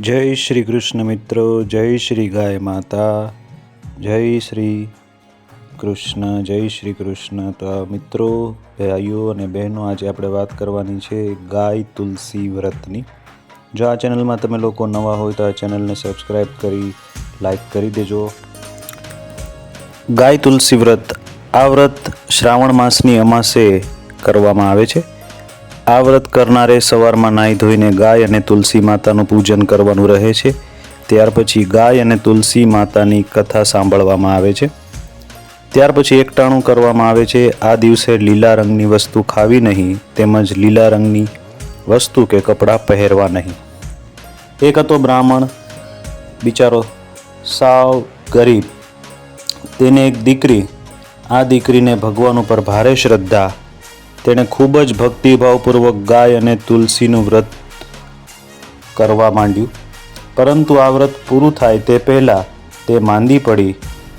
જય શ્રી કૃષ્ણ મિત્રો, જય શ્રી ગાય માતા, જય શ્રી કૃષ્ણ, જય શ્રી કૃષ્ણ. તો મિત્રો, ભાઈઓ અને બહેનો, આજે આપણે વાત કરવાની છે ગાય તુલસી વ્રતની. જો આ ચેનલમાં તમે લોકો નવા હોય તો આ ચેનલને સબસ્ક્રાઈબ કરી, લાઈક કરી દેજો. ગાય તુલસી વ્રત, આ વ્રત શ્રાવણ માસની અમાસે કરવામાં આવે છે. આ વ્રત કરનારે સવારમાં નાહી ધોઈને ગાય અને તુલસી માતાનું પૂજન કરવાનું રહે છે. ત્યાર પછી ગાય અને તુલસી માતાની કથા સાંભળવામાં આવે છે. ત્યાર પછી એકટાણું કરવામાં આવે છે. આ દિવસે લીલા રંગની વસ્તુ ખાવી નહીં, તેમજ લીલા રંગની વસ્તુ કે કપડાં પહેરવા નહીં. એક હતો બ્રાહ્મણ, બિચારો સાવ ગરીબ. તેને એક દીકરી, આ દીકરીને ભગવાન ઉપર ભારે શ્રદ્ધા તેણે ખૂબ જ ભક્તિભાવપૂર્વક ગાય અને તુલસીનું વ્રત કરવા માંડ્યું. પરંતુ આ વ્રત પૂરું થાય તે પહેલાં તે માંદી પડી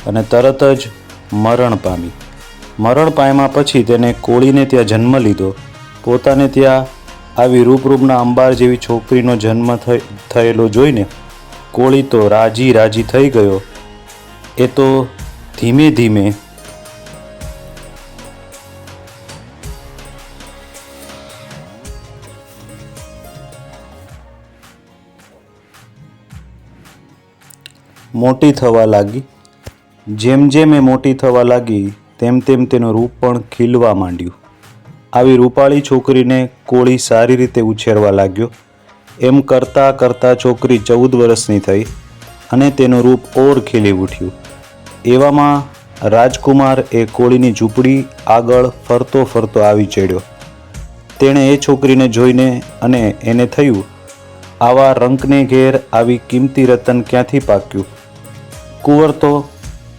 અને તરત જ મરણ પામી. મરણ પામ્યા પછી તેને કોળીને ત્યાં જન્મ લીધો. પોતાને ત્યાં આવી રૂપરૂપના અંબાર જેવી છોકરીનો જન્મ થયેલો જોઈને કોળી તો રાજી રાજી થઈ ગયો. એ તો ધીમે ધીમે મોટી થવા લાગી. જેમ જેમ એ મોટી થવા લાગી, તેમ તેમ તેનું રૂપ પણ ખીલવા માંડ્યું. આવી રૂપાળી છોકરીને કોળી સારી રીતે ઉછેરવા લાગ્યો. એમ કરતાં કરતાં છોકરી ચૌદ વર્ષની થઈ અને તેનું રૂપ ઓર ખીલી ઉઠ્યું. એવામાં રાજકુમાર એ કોળીની ઝૂંપડી આગળ ફરતો ફરતો આવી ચડ્યો. તેણે એ છોકરીને જોઈને અને એને થયું, આવા રંકને ઘેર આવી કિંમતી રતન ક્યાંથી પાક્યું? કુંવર તો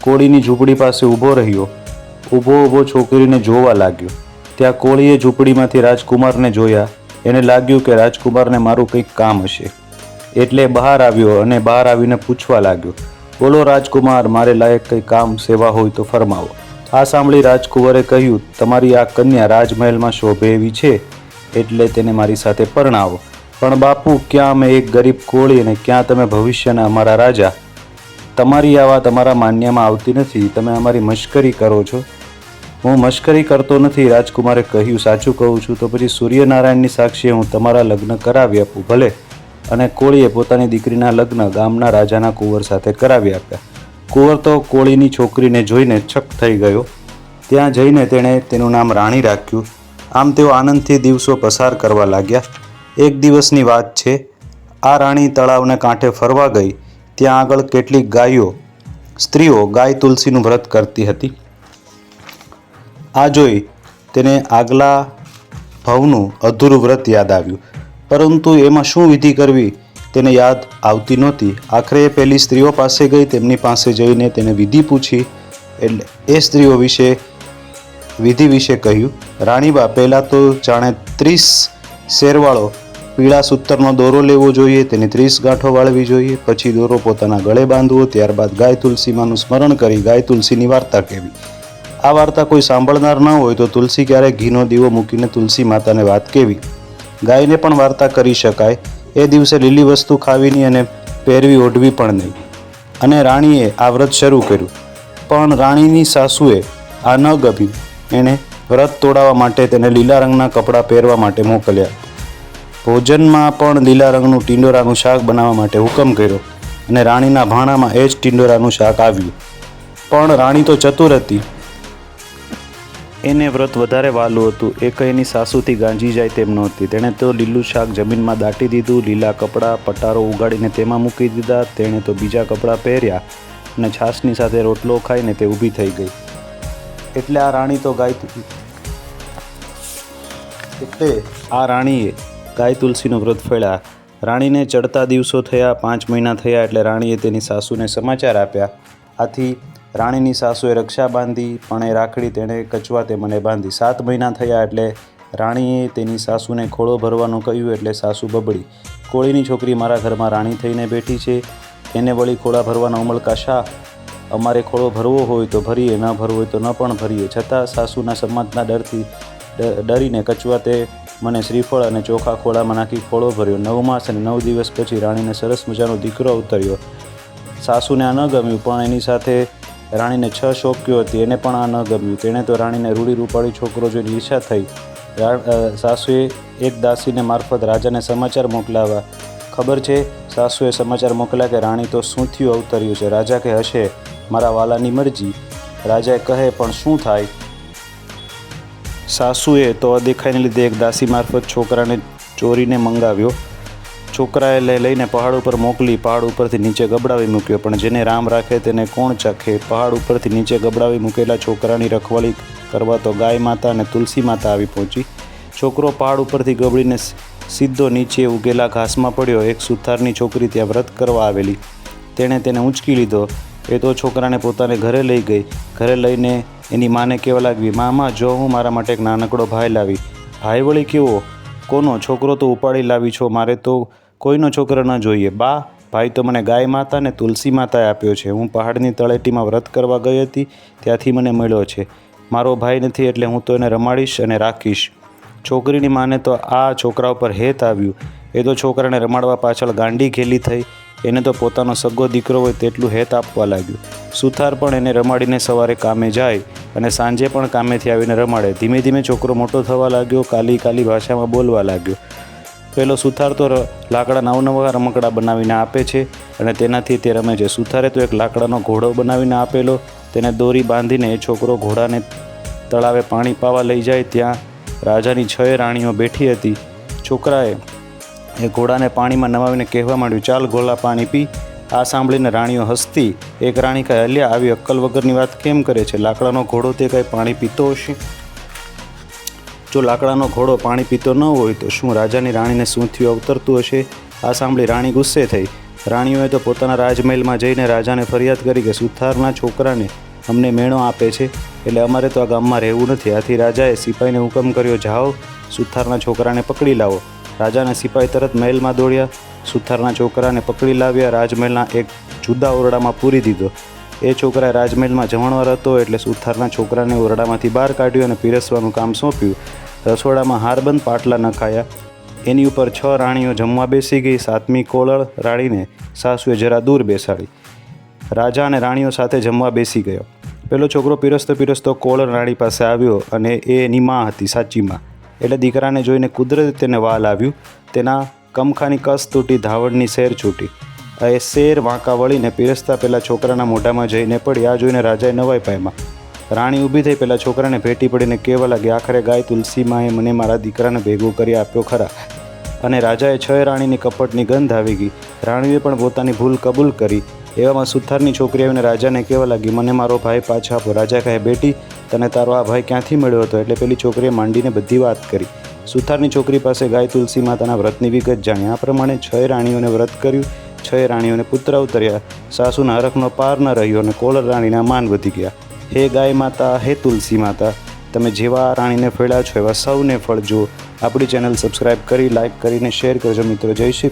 કોળીની ઝૂંપડી પાસે ઊભો રહ્યો. ઊભો ઊભો છોકરીને જોવા લાગ્યો. ત્યાં કોળીએ ઝૂંપડીમાંથી રાજકુમારને જોયા. એને લાગ્યું કે રાજકુમારને મારું કંઈક કામ હશે. એટલે બહાર આવ્યો અને બહાર આવીને પૂછવા લાગ્યો. બોલો રાજકુમાર, મારે લાયક કંઈ કામ, સેવા હોય તો ફરમાવો. આ સાંભળી રાજકુંવરે કહ્યું, તમારી આ કન્યા રાજમહેલમાં શોભે એવી છે, એટલે તેને મારી સાથે પરણાવો. પણ બાપુ, ક્યાં અમે એક ગરીબ કોળી અને ક્યાં તમે ભવિષ્યના અમારા રાજા તમારી આ વાત અમારા માન્યમાં આવતી નથી. તમે અમારી મશ્કરી કરો છો. હું મશ્કરી કરતો નથી. રાજકુમારે કહ્યું, સાચું કહું છું, તો પછી સૂર્યનારાયણની સાક્ષીએ હું તમારા લગ્ન કરાવી આપું, ભલે. અને કોળીએ પોતાની દીકરીના લગ્ન ગામના રાજાના કુંવર સાથે કરાવી આપ્યા. કુંવર તો કોળીની છોકરીને જોઈને છક થઈ ગયો. ત્યાં જઈને તેણે તેનું નામ રાણી રાખ્યું. આમ તેઓ આનંદથી દિવસો પસાર કરવા લાગ્યા. એક દિવસની વાત છે, આ રાણી તળાવને કાંઠે ફરવા ગઈ. ત્યાં આગળ કેટલીક ગાયો, સ્ત્રીઓ ગાય તુલસીનું વ્રત કરતી હતી. આ જોઈ તેને આગલા ભવનું અધૂરું વ્રત યાદ આવ્યું. પરંતુ એમાં શું વિધિ કરવી તેને યાદ આવતી નહોતી. આખરે એ પહેલી સ્ત્રીઓ પાસે ગઈ, તેમની પાસે જઈને તેને વિધિ પૂછી. એટલે એ સ્ત્રીઓ વિશે, વિધિ વિશે કહ્યું, રાણીબા, પહેલાં તો જાણે ત્રીસ શેરવાળો પીળા સૂતરનો દોરો લેવો જોઈએ, તેને ત્રીસ ગાંઠો વાળવી જોઈએ, પછી દોરો પોતાના ગળે બાંધવો, ત્યારબાદ ગાય તુલસીમાંનું સ્મરણ કરી ગાય તુલસીની વાર્તા કહેવી. આ વાર્તા કોઈ સાંભળનાર ન હોય તો તુલસી ક્યારેક ઘીનો દીવો મૂકીને તુલસી માતાને વાત કહેવી. ગાયને પણ વાર્તા કરી શકાય. એ દિવસે લીલી વસ્તુ ખાવીની અને પહેરવી ઓઢવી પણ નહીં. અને રાણીએ આ વ્રત શરૂ કર્યું. પણ રાણીની સાસુએ આ ન ગમ્યું એણે વ્રત તોડાવવા માટે તેને લીલા રંગના કપડાં પહેરવા માટે મોકલ્યા. ભોજનમાં પણ લીલા રંગનું ટિંડોરાનું શાક બનાવવા માટે હુકમ કર્યો અને રાણીના ભાણામાં એ જ ટિંડોરાનું શાક આવ્યું. પણ રાણી તો ચતુર હતી. એને વ્રત વધારે વાલું હતું. એ કંઈ એની સાસુથી ગાંજી જાય તેમ નહોતી. તેણે તો લીલું શાક જમીનમાં દાટી દીધું, લીલા કપડાં, પટારો ઉગાડીને તેમાં મૂકી દીધા. તેણે તો બીજા કપડાં પહેર્યા અને છાશની સાથે રોટલો ખાઈને તે ઊભી થઈ ગઈ. એટલે આ રાણી તો ગાય એટલે આ રાણીએ ગાય તુલસીનું વ્રત ફેળ્યા. રાણીને ચડતા દિવસો થયા, પાંચ મહિના થયા એટલે રાણીએ તેની સાસુને સમાચાર આપ્યા. આથી રાણીની સાસુએ રક્ષા બાંધી, પણ એ રાખડી તેણે કચવા તે મને બાંધી. સાત મહિના થયા એટલે રાણીએ તેની સાસુને ખોળો ભરવાનું કહ્યું એટલે સાસુ બબડી. કોળીની છોકરી મારા ઘરમાં રાણી થઈને બેઠી છે. એને વળી ખોળા ભરવાના ઉમળકા શા અમારે ખોળો ભરવો હોય તો ભરીએ, ન ભરવો હોય તો ન પણ ભરીએ. છતાં સાસુના સમાજના ડરથી ડરીને કચવા તે મને શ્રીફળ અને ચોખા ખોળામાં નાખી ખોળો ભર્યો. નવ માસ અને નવ દિવસ પછી રાણીને સરસ મજાનો દીકરો અવતર્યો. સાસુને આ ન ગમ્યું, પણ એની સાથે રાણીને છ શોક્યો હતી, એને પણ આ ન ગમ્યું. તેણે તો રાણીને રૂડી રૂપાળી છોકરો જોઈને ઈચ્છા થઈ. સાસુએ એક દાસીને મારફત રાજાને સમાચાર મોકલાવ્યા. ખબર છે, સાસુએ સમાચાર મોકલ્યા કે રાણી તો શું થયું અવતર્યું છે. રાજા કે હશે, મારા વાલાની મરજી. રાજાએ કહે, પણ શું થાય? સાસુએ તો અદેખાઈને લીધે એક દાસી મારફત છોકરાને ચોરીને મંગાવ્યો. છોકરાએ લઈ લઈને પહાડ ઉપર મોકલી, પહાડ ઉપરથી નીચે ગબડાવી મૂક્યો, પણ જેને રામ રાખે તેને કોણ ચાખે? પહાડ ઉપરથી નીચે ગબડાવી મૂકેલા છોકરાની રખવાળી કરવા તો ગાય માતા અને તુલસી માતા આવી પહોંચી. છોકરો પહાડ ઉપરથી ગબડીને સીધો નીચે ઉગેલા ઘાસમાં પડ્યો. એક સુથારની છોકરી ત્યાં વ્રત કરવા આવેલી. તેણે તેને ઉંચકી લીધો. એ તો છોકરાને પોતાને ઘરે લઈ ગઈ. ઘરે લઈને એની માને કહેવા લાગવી, મામા, જો હું મારા માટે એક નાનકડો ભાઈ લાવી. ભાઈ વળી કેવો? કોનો? છોકરો તો ઉપાડી લાવી છો. મારે તો કોઈનો છોકરો ન જોઈએ. બા, ભાઈ તો મને ગાય માતા ને તુલસી માતાએ આપ્યો છે. હું પહાડની તળેટીમાં વ્રત કરવા ગઈ હતી. ત્યાંથી મને મળ્યો છે. મારો ભાઈ નથી એટલે હું તો એને રમાડીશ અને રાખીશ. છોકરીની માને તો આ છોકરા ઉપર હેત આવ્યું. એ તો છોકરાને રમાડવા પાછળ ગાંડી ઘેલી થઈ. એને તો પોતાનો સગો દીકરો હોય તેટલું હેત આપવા લાગ્યું. સુથાર પણ એને રમાડીને સવારે કામે જાય અને સાંજે પણ કામેથી આવીને રમાડે. ધીમે ધીમે છોકરો મોટો થવા લાગ્યો, કાલી કાલી ભાષામાં બોલવા લાગ્યો. પેલો સુથાર તો લાકડા નવનવા રમકડા બનાવીને આપે છે અને તેનાથી તે રમે છે. સુથારે તો એક લાકડાનો ઘોડો બનાવીને આપેલો, તેને દોરી બાંધીને એ છોકરો ઘોડાને તળાવે પાણી પાવા લઈ જાય. ત્યાં રાજાની છ રાણીઓ બેઠી હતી. છોકરાએ એ ઘોડાને પાણીમાં નમાવીને કહેવા માંડ્યું, ચાલ ઘોડા પાણી પી. આ સાંભળીને રાણીઓ હસતી, એક રાણી કહે અલ્યા આવી અક્કલ વગરની વાત કેમ કરે છે? લાકડાનો ઘોડો તે કાંઈ પાણી પીતો હશે? જો લાકડાનો ઘોડો પાણી પીતો ન હોય તો શું રાજાની રાણીને શું થયું અવતરતું હશે? આ સાંભળી રાણી ગુસ્સે થઈ. રાણીઓએ તો પોતાના રાજમહેલમાં જઈને રાજાને ફરિયાદ કરી કે, સુથારના છોકરાને અમને મેણો આપે છે, એટલે અમારે તો આ ગામમાં રહેવું નથી. આથી રાજાએ સિપાહીને હુકમ કર્યો, જાઓ, સુથારના છોકરાને પકડી લાવો. રાજાના સિપાહી તરત મહેલમાં દોડ્યા. સુથારના છોકરાને પકડી લાવ્યા. રાજમહેલના એક જુદા ઓરડામાં પૂરી દીધો. એ છોકરાએ રાજમહેલમાં જમણવાર હતો એટલે સુથારના છોકરાને ઓરડામાંથી બહાર કાઢ્યું અને પીરસવાનું કામ સોંપ્યું. રસોડામાં હારબંધ પાટલા નખાયા એની ઉપર છ રાણીઓ જમવા બેસી ગઈ. સાતમી કોળળ રાણીને સાસુએ જરા દૂર બેસાડી. રાજા અને રાણીઓ સાથે જમવા બેસી ગયો. પેલો છોકરો પીરસતો પીરસતો કોળળ રાણી પાસે આવ્યો અને એ એની માં હતી સાચી માં. એટલે દીકરાને જોઈને કુદરતે તેને વાલ આવ્યું. તેના કમખાની કસ તૂટી ધાવડની શેર છૂટી. એ શેર વાંકા વળીને પીરસતા પહેલાં છોકરાના મોઢામાં જઈને પડી, આ જોઈને રાજાએ નવાઈ પાયમાં. રાણી ઊભી થઈ પહેલાં છોકરાને ભેટી પડીને કહેવા લાગી, આખરે ગાય તુલસીમાંએ મને મારા દીકરાને ભેગું કરી આપ્યો ખરા. અને રાજાએ છ રાણીની કપટની ગંધ આવી ગઈ. રાણીએ પણ પોતાની ભૂલ કબૂલ કરી. એવામાં સુથારની છોકરી આવીને રાજાને કહેવા લાગી, મને મારો ભાઈ પાછા આપો. રાજા કહે, બેટી તને તારો આ ભાઈ ક્યાંથી મળ્યો હતો? એટલે પેલી છોકરીએ માંડીને બધી વાત કરી. સુથારની છોકરી પાસે ગાય તુલસી માતાના વ્રતની વિગત જાણી. આ પ્રમાણે છ રાણીઓને વ્રત કર્યું, છ રાણીઓને પુત્ર ઉતર્યા સાસુના હરખનો પાર ન રહ્યો અને કોલર રાણીના માન વધી ગયા. હે ગાય માતા, હે તુલસી માતા, તમે જેવા રાણીને ફેળ્યા છો એવા સૌને ફળજો આપણી ચેનલ સબસ્ક્રાઈબ કરી, લાઇક કરીને શેર કરજો મિત્રો. જય શ્રી